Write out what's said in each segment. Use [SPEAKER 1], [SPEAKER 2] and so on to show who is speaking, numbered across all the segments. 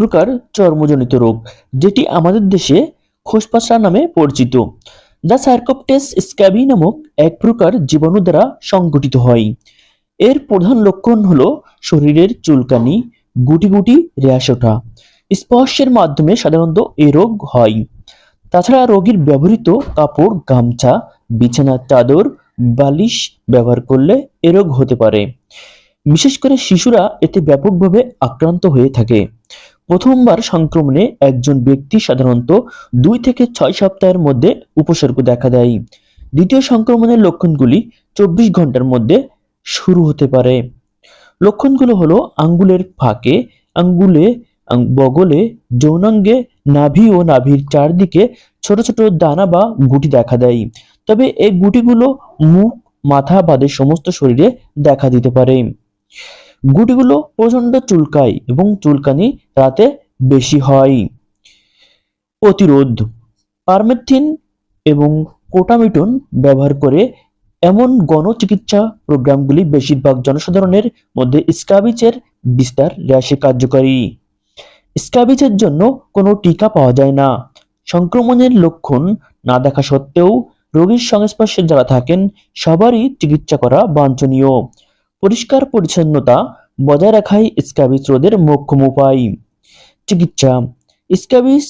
[SPEAKER 1] প্রকার চর্মজনিত রোগ, যেটি আমাদের দেশে খোসপাসা নামে পরিচিত, যা সার্কোপটেস স্ক্যাবি নামক এক প্রকার জীবাণু দ্বারা সংগঠিত হয়। এর প্রধান লক্ষণ হলো শরীরের চুলকানি, গুটি গুটি র্যাশ ওঠা, স্পর্শের মাধ্যমে সাধারণত এ রোগ হয়। তাছাড়া রোগীর ব্যবহৃত কাপড়, গামছা, বিছানার চাদর, বালিশ ব্যবহার করলে এ রোগ হতে পারে। বিশেষ করে শিশুরা এতে ব্যাপকভাবে আক্রান্ত হয়ে থাকে। প্রথমবার সংক্রমণে একজন ব্যক্তি সাধারণত দুই থেকে ছয় সপ্তাহের মধ্যে উপসর্গ দেখা দেয়। দ্বিতীয় সংক্রমণের লক্ষণগুলি চব্বিশ ঘণ্টার মধ্যে শুরু হতে পারে। লক্ষণগুলো হলো আঙ্গুলের ফাঁকে, আঙ্গুলে বগলে, যৌনাঙ্গে, নাভি ও নাভির চারদিকে ছোট ছোট দানা বা গুটি দেখা দেয়। তবে এই গুটিগুলো মুখ, মাথা বাদে সমস্ত শরীরে দেখা দিতে পারে। গুটিগুলো প্রচণ্ড চুলকায় এবং চুলকানি রাতে বেশি হয়। প্রতিরোধ, পারমেথিন এবং কোটামিটন ব্যবহার করে এমন গণচিকিৎসা প্রোগ্রামগুলি বেশিরভাগ জনসাধারণের মধ্যে স্কাবিচের বিস্তার হ্রাসে কার্যকরী। স্কাবিচের জন্য কোনো টিকা পাওয়া যায় না। সংক্রমণের লক্ষণ না দেখা সত্ত্বেও রোগীর সংস্পর্শে যারা থাকেন, সবারই চিকিৎসা করা বাঞ্ছনীয়। পরিষ্কার পরিচ্ছন্নতা বজায় রাখাই স্ক্যাবিস রোধের মোক্ষম উপায়। চিকিৎসা। স্ক্যাবিস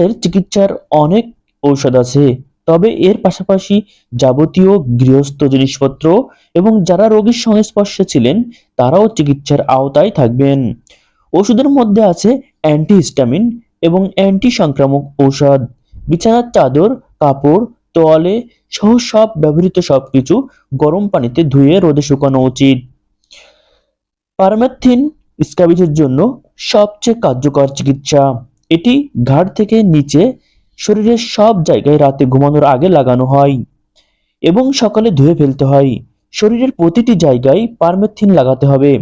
[SPEAKER 1] এর চিকিৎসার অনেক ঔষধ আছে, তবে এর পাশাপাশি যাবতীয় গৃহস্থ জিনিসপত্র এবং যারা রোগীর সংস্পর্শে ছিলেন, তারাও চিকিৎসার আওতায় থাকবেন। ওষুধের মধ্যে আছে অ্যান্টিহিস্টামিন এবং অ্যান্টি সংক্রামক ঔষধ, বিছানার চাদর, কাপড়, তোয়ালে সহ সব ব্যবহৃত সব কিছু গরম পানিতে ধুয়ে রোদে শুকানো উচিত। পারমেথিন স্ক্যাবিজের জন্য সবচেয়ে কার্যকর চিকিৎসা। এটি ঘাড় থেকে নিচে শরীরের সব জায়গায় রাতে ঘুমানোর আগে লাগানো হয় এবং সকালে ধুয়ে ফেলতে হয়। শরীরের প্রতিটি জায়গায় পারমেথিন লাগাতে হবে,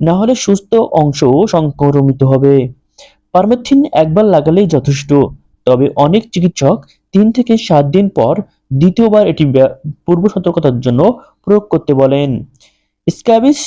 [SPEAKER 1] না হলে সুস্থ অংশও সংক্রমিত হবে। পারমেথিন একবার লাগালেই যথেষ্ট, তবে অনেক চিকিৎসক তিন থেকে সাত দিন পর দ্বিতীয়বার এটি পূর্ব সতর্কতার জন্য প্রয়োগ করতে বলেন। স্ক্যাবিস